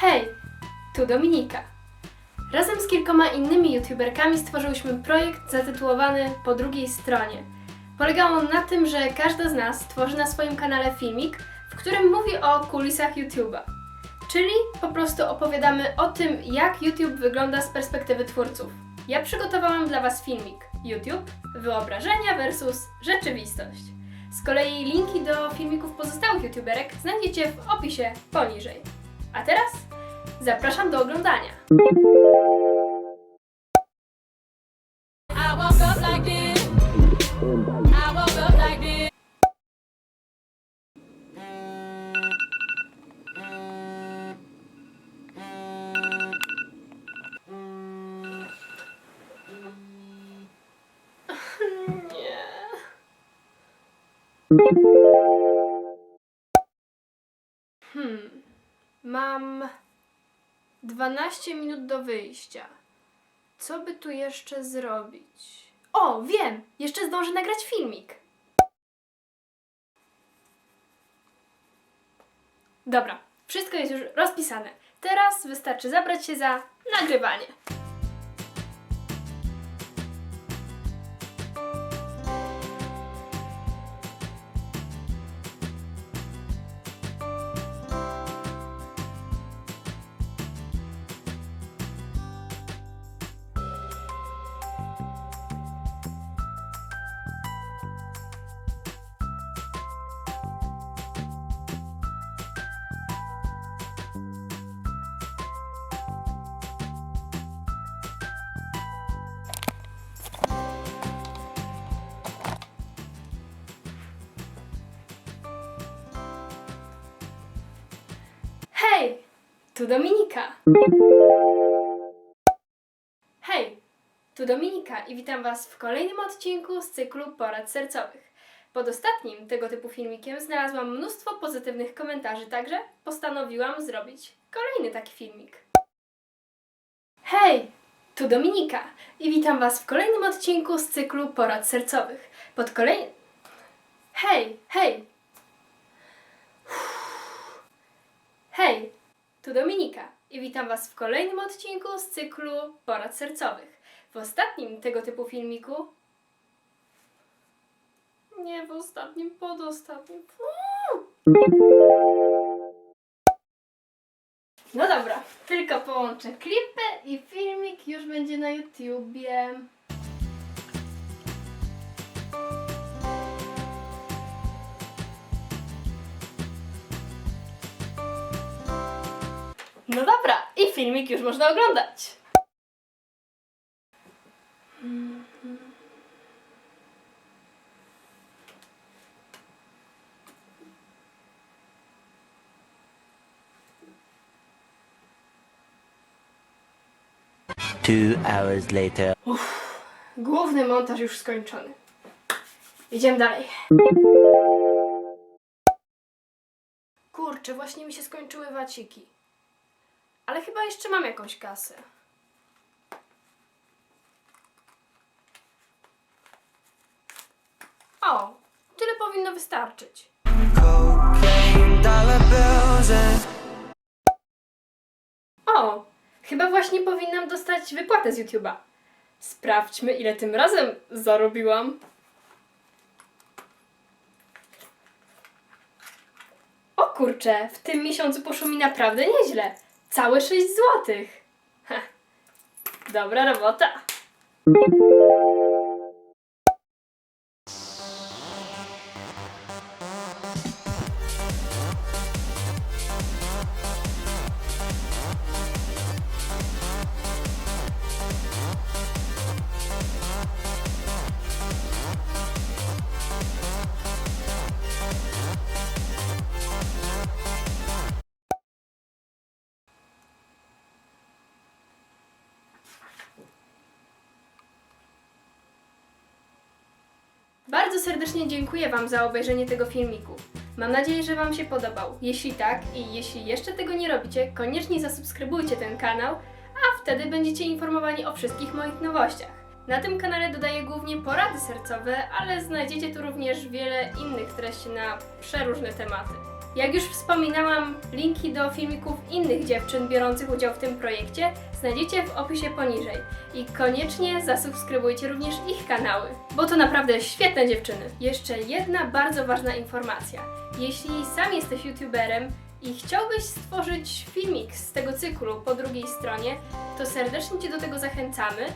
Hej, tu Dominika. Razem z kilkoma innymi youtuberkami stworzyłyśmy projekt zatytułowany Po drugiej stronie. Polegał on na tym, że każda z nas tworzy na swoim kanale filmik, w którym mówi o kulisach YouTube'a. Czyli po prostu opowiadamy o tym, jak YouTube wygląda z perspektywy twórców. Ja przygotowałam dla Was filmik YouTube, wyobrażenia versus rzeczywistość. Z kolei linki do filmików pozostałych youtuberek znajdziecie w opisie poniżej. A teraz zapraszam do oglądania. Mam 12 minut do wyjścia. Co by tu jeszcze zrobić? O, wiem! Jeszcze zdążę nagrać filmik. Dobra, wszystko jest już rozpisane. Teraz wystarczy zabrać się za nagrywanie. Tu Dominika. Hej, tu Dominika i witam Was w kolejnym odcinku z cyklu porad sercowych. Pod ostatnim tego typu filmikiem znalazłam mnóstwo pozytywnych komentarzy, także postanowiłam zrobić kolejny taki filmik. Hej, tu Dominika i witam Was w kolejnym odcinku z cyklu porad sercowych. Pod kolejnym... Hej, hej, Hej, tu Dominika i witam Was w kolejnym odcinku z cyklu porad sercowych. W ostatnim tego typu filmiku. Nie w ostatnim, pod ostatnim. Uuu. No dobra, tylko połączę klipy i filmik już będzie na YouTubie. No dobra, i filmik już można oglądać. Two hours later. Główny montaż już skończony. Idziemy dalej. Kurczę, właśnie mi się skończyły waciki. Ale chyba jeszcze mam jakąś kasę. O, tyle powinno wystarczyć. O, chyba właśnie powinnam dostać wypłatę z YouTube'a. Sprawdźmy, ile tym razem zarobiłam. O kurczę, w tym miesiącu poszło mi naprawdę nieźle. Całe 6 złotych. Dobra robota. Bardzo serdecznie dziękuję Wam za obejrzenie tego filmiku. Mam nadzieję, że Wam się podobał. Jeśli tak i jeśli jeszcze tego nie robicie, koniecznie zasubskrybujcie ten kanał, a wtedy będziecie informowani o wszystkich moich nowościach. Na tym kanale dodaję głównie porady sercowe, ale znajdziecie tu również wiele innych treści na przeróżne tematy. Jak już wspominałam, linki do filmików innych dziewczyn biorących udział w tym projekcie znajdziecie w opisie poniżej. I koniecznie zasubskrybujcie również ich kanały, bo to naprawdę świetne dziewczyny. Jeszcze jedna bardzo ważna informacja. Jeśli sam jesteś youtuberem i chciałbyś stworzyć filmik z tego cyklu po drugiej stronie, to serdecznie Cię do tego zachęcamy.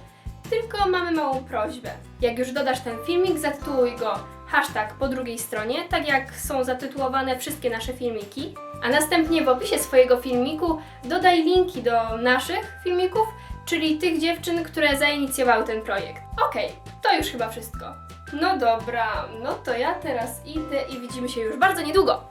Tylko mamy małą prośbę. Jak już dodasz ten filmik, zatytułuj go hashtag po drugiej stronie, tak jak są zatytułowane wszystkie nasze filmiki. A następnie w opisie swojego filmiku dodaj linki do naszych filmików, czyli tych dziewczyn, które zainicjowały ten projekt. Okej, to już chyba wszystko. No dobra, no to ja teraz idę i widzimy się już bardzo niedługo.